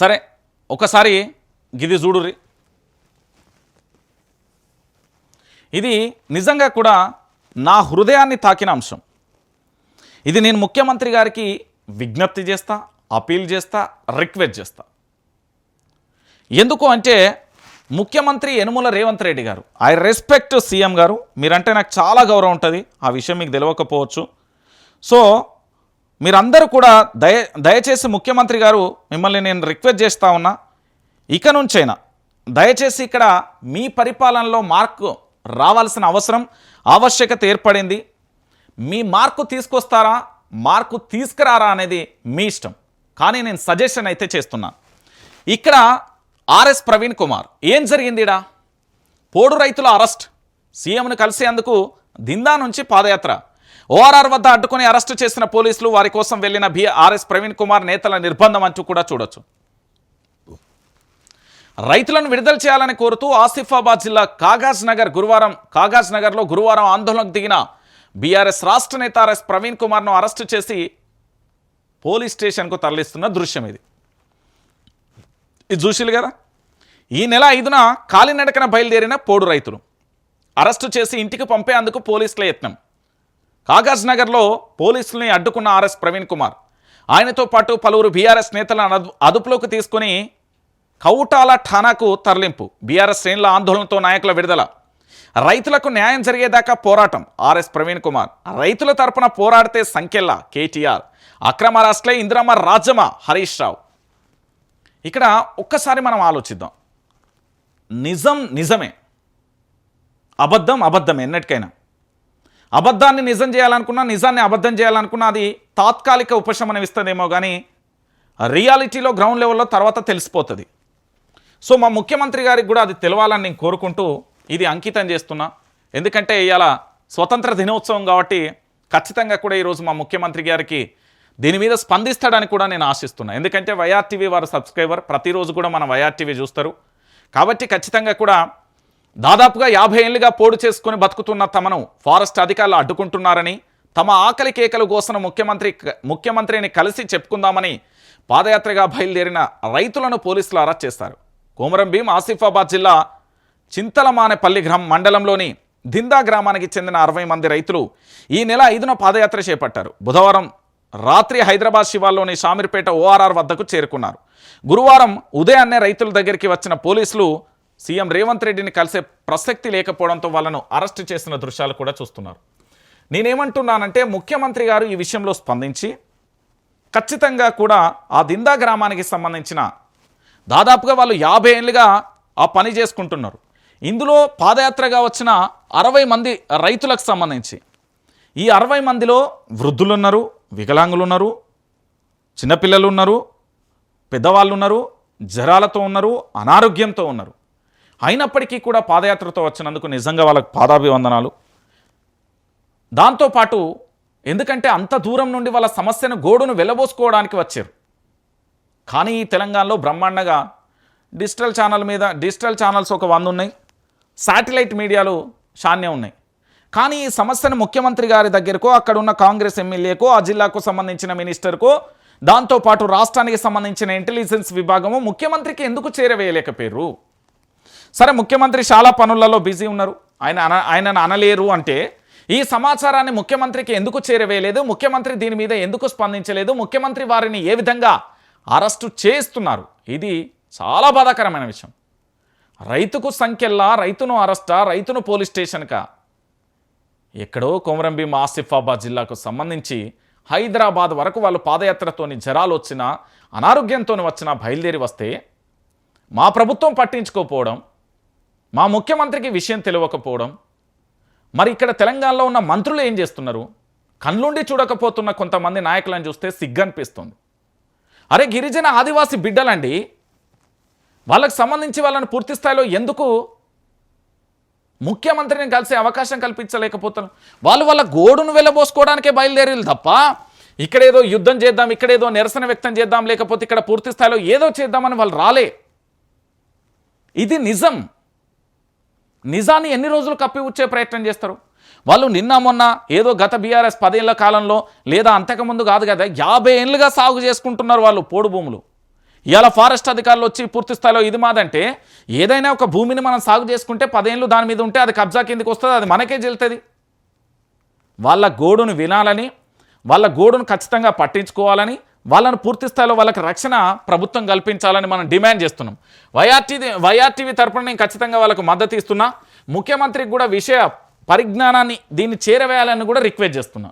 సరే ఒకసారి గిది చూడుర్రి. ఇది నిజంగా కూడా నా హృదయాన్ని తాకిన అంశం. ఇది నేను ముఖ్యమంత్రి గారికి విజ్ఞప్తి చేస్తా అపీల్ చేస్తా రిక్వెస్ట్ చేస్తా. ఎందుకు అంటే ముఖ్యమంత్రి యనుమల రేవంత్ రెడ్డి గారు ఐ రెస్పెక్ట్ సీఎం గారు మీరంటే నాకు చాలా గౌరవం ఉంటుంది ఆ విషయం మీకు తెలియకపోవచ్చు సో మీరందరూ కూడా దయ దయచేసి ముఖ్యమంత్రి గారు మిమ్మల్ని నేను రిక్వెస్ట్ చేస్తా ఉన్నా. ఇక నుంచైనా దయచేసి ఇక్కడ మీ పరిపాలనలో మార్కు రావాల్సిన అవసరం ఆవశ్యకత ఏర్పడింది. మీ మార్కు తీసుకొస్తారా మార్కు తీసుకురారా అనేది మీ ఇష్టం. కానీ నేను సజెషన్ అయితే చేస్తున్నా. ఇక్కడ ఆర్ఎస్ ప్రవీణ్ కుమార్ ఏం జరిగిందిడా పోడు రైతుల అరెస్ట్. సీఎంను కలిసేందుకు దిందా నుంచి పాదయాత్ర. ఓఆర్ఆర్ వద్ద అడ్డుకొని అరెస్టు చేసిన పోలీసులు వారి కోసం వెళ్ళిన బిఆర్ఎస్ ప్రవీణ్ కుమార్ నేతల నిర్బంధం అంటూ కూడా చూడొచ్చు. రైతులను విడుదల చేయాలని కోరుతూ ఆసిఫాబాద్ జిల్లా కాగాజ్ నగర్ గురువారం కాగాజ్ నగర్లో గురువారం ఆందోళనకు దిగిన బీఆర్ఎస్ రాష్ట్ర నేత ఆర్ఎస్ ప్రవీణ్ కుమార్ను అరెస్టు చేసి పోలీస్ స్టేషన్కు తరలిస్తున్న దృశ్యం ఇది. ఇది చూసిలు కదా? ఈ నెల ఐదున కాలినడకన బయలుదేరిన పోడు రైతులు. అరెస్టు చేసి ఇంటికి పంపేందుకు పోలీసుల యత్నం. కాగజ్ నగర్లో పోలీసుల్ని అడ్డుకున్న ఆర్ఎస్ ప్రవీణ్ కుమార్. ఆయనతో పాటు పలువురు బీఆర్ఎస్ నేతలను అదుపులోకి తీసుకుని కౌటాల ఠానాకు తరలింపు. బీఆర్ఎస్ శ్రేణుల ఆందోళనతో నాయకుల విడుదల. రైతులకు న్యాయం జరిగేదాకా పోరాటం. R S Praveen Kumar. రైతుల తరపున పోరాడితే సంఖ్యల్లా. కేటీఆర్. అక్రమ రాష్ట్రే ఇందిరమ్మ రాజమ్మ హరీష్ రావు. ఇక్కడ ఒక్కసారి మనం ఆలోచిద్దాం. నిజం నిజమే. అబద్ధం అబద్ధం ఎన్నటికైనా. అబద్ధాన్ని నిజం చేయాలనుకున్నా నిజాన్ని అబద్ధం చేయాలనుకున్నా అది తాత్కాలిక ఉపశమనం ఇస్తుందేమో కానీ రియాలిటీలో గ్రౌండ్ లెవెల్లో తర్వాత తెలిసిపోతుంది. సో మా ముఖ్యమంత్రి గారికి కూడా అది తెలవాలని నేను కోరుకుంటూ ఇది అంకితం చేస్తున్నా. ఎందుకంటే ఇవాళ స్వతంత్ర దినోత్సవం కాబట్టి ఖచ్చితంగా కూడా ఈరోజు మా ముఖ్యమంత్రి గారికి దీని మీద స్పందిస్తాడని కూడా నేను ఆశిస్తున్నా. ఎందుకంటే వైఆర్టీవీ వారు సబ్స్క్రైబర్ ప్రతిరోజు కూడా మన వైఆర్టీవీ చూస్తారు. కాబట్టి ఖచ్చితంగా కూడా దాదాపుగా యాభై ఏళ్ళుగా పోడు చేసుకుని బతుకుతున్న తమను ఫారెస్ట్ అధికారులు అడ్డుకుంటున్నారని తమ ఆకలి కేకలు కోసిన ముఖ్యమంత్రి ముఖ్యమంత్రిని కలిసి చెప్పుకుందామని పాదయాత్రగా బయలుదేరిన రైతులను పోలీసులు అరెస్ట్ చేస్తారు కోమరం భీం ఆసిఫాబాద్ జిల్లా చింతలమానేపల్లి గ్రామం మండలంలోని దిందా గ్రామానికి చెందిన అరవై మంది రైతులు ఈ నెల ఐదున పాదయాత్ర చేపట్టారు. బుధవారం రాత్రి హైదరాబాద్ శివార్లోని షామీర్పేట ఓఆర్ఆర్ వద్దకు చేరుకున్నారు. గురువారం ఉదయాన్నే రైతుల దగ్గరికి వచ్చిన పోలీసులు సీఎం రేవంత్ రెడ్డిని కలిసే ప్రసక్తి లేకపోవడంతో వాళ్ళను అరెస్ట్ చేసిన దృశ్యాలు కూడా చూస్తున్నారు. నేనేమంటున్నానంటే ముఖ్యమంత్రి గారు ఈ విషయంలో స్పందించి ఖచ్చితంగా కూడా ఆ దిందా గ్రామానికి సంబంధించిన దాదాపుగా వాళ్ళు యాభై ఏళ్ళుగా ఆ పని చేసుకుంటున్నారు. ఇందులో పాదయాత్రగా వచ్చిన అరవై మంది రైతులకు సంబంధించి ఈ అరవై మందిలో వృద్ధులున్నారు వికలాంగులు ఉన్నారు చిన్నపిల్లలు ఉన్నారు పెద్దవాళ్ళు ఉన్నారు జ్వరాలతో ఉన్నారు అనారోగ్యంతో ఉన్నారు. అయినప్పటికీ కూడా పాదయాత్రతో వచ్చినందుకు నిజంగా వాళ్ళకు పాదాభివందనాలు. దాంతోపాటు ఎందుకంటే అంత దూరం నుండి వాళ్ళ సమస్యను గోడును వెళ్ళబోసుకోవడానికి వచ్చారు. కానీ ఈ తెలంగాణలో బ్రహ్మాండగా డిజిటల్ ఛానల్ మీద డిజిటల్ ఛానల్స్ ఒక వంద ఉన్నాయి. శాటిలైట్ మీడియాలు శాన్యం ఉన్నాయి. కానీ ఈ సమస్యను ముఖ్యమంత్రి గారి దగ్గరకో అక్కడ ఉన్న కాంగ్రెస్ ఎమ్మెల్యేకో ఆ జిల్లాకు సంబంధించిన మినిస్టర్కో దాంతోపాటు రాష్ట్రానికి సంబంధించిన ఇంటెలిజెన్స్ విభాగము ముఖ్యమంత్రికి ఎందుకు చేరవేయలేకపోయారు? సరే ముఖ్యమంత్రి చాలా పనులలో బిజీ ఉన్నారు. ఆయన అన ఆయనను అనలేరు అంటే ఈ సమాచారాన్ని ముఖ్యమంత్రికి ఎందుకు చేరవేయలేదు? ముఖ్యమంత్రి దీని మీద ఎందుకు స్పందించలేదు? ముఖ్యమంత్రి వారిని ఏ విధంగా అరెస్టు చేస్తున్నారు? ఇది చాలా బాధాకరమైన విషయం. రైతుకు సంఖ్యల్లా రైతును అరెస్టా రైతును పోలీస్ స్టేషన్కా? ఎక్కడో కొమరంభీం ఆసిఫాబాద్ జిల్లాకు సంబంధించి హైదరాబాద్ వరకు వాళ్ళు పాదయాత్రతోని జ్వరాలు వచ్చినా అనారోగ్యంతో వచ్చినా బయలుదేరి వస్తే మా ప్రభుత్వం పట్టించుకోపోవడం మా ముఖ్యమంత్రికి విషయం తెలియకపోవడం మరి ఇక్కడ తెలంగాణలో ఉన్న మంత్రులు ఏం చేస్తున్నారు? కళ్ళుండి చూడకపోతున్న కొంతమంది నాయకులను చూస్తే సిగ్గనిపిస్తుంది. అరే గిరిజన ఆదివాసి బిడ్డలండి వాళ్ళకు సంబంధించి వాళ్ళని పూర్తి స్థాయిలో ఎందుకు ముఖ్యమంత్రిని కలిసే అవకాశం కల్పించలేకపోతున్నారు? వాళ్ళు వాళ్ళ గోడును వెళ్ళబోసుకోవడానికే బయలుదేరారు తప్ప ఇక్కడేదో యుద్ధం చేద్దాం ఇక్కడేదో నిరసన వ్యక్తం చేద్దాం లేకపోతే ఇక్కడ పూర్తి స్థాయిలో ఏదో చేద్దామని వాళ్ళు రాలే. ఇది నిజం. నిజాన్ని ఎన్ని రోజులు కప్పి ఉచ్చే ప్రయత్నం చేస్తారు? వాళ్ళు నిన్న మొన్న ఏదో గత బీఆర్ఎస్ పదేళ్ళ కాలంలో లేదా అంతకుముందు కాదు కదా యాభై ఏళ్ళుగా సాగు చేసుకుంటున్నారు వాళ్ళు పోడు భూములు. ఇవాళ ఫారెస్ట్ అధికారులు వచ్చి పూర్తి స్థాయిలో ఇది మాదంటే ఏదైనా ఒక భూమిని మనం సాగు చేసుకుంటే పదేళ్ళు దాని మీద ఉంటే అది కబ్జా కిందకి వస్తుంది అది మనకే చెల్తుంది వాళ్ళ గోడును వినాలని వాళ్ళ గోడును ఖచ్చితంగా పట్టించుకోవాలని వాళ్ళను పూర్తి స్థాయిలో వాళ్ళకి రక్షణ ప్రభుత్వం కల్పించాలని మనం డిమాండ్ చేస్తున్నాం. వైఆర్టీ వైఆర్టీవీ తరపున నేను ఖచ్చితంగా వాళ్ళకు మద్దతు ఇస్తున్నా. ముఖ్యమంత్రికి కూడా విషయ పరిజ్ఞానాన్ని దీన్ని చేరవేయాలని కూడా రిక్వెస్ట్ చేస్తున్నా.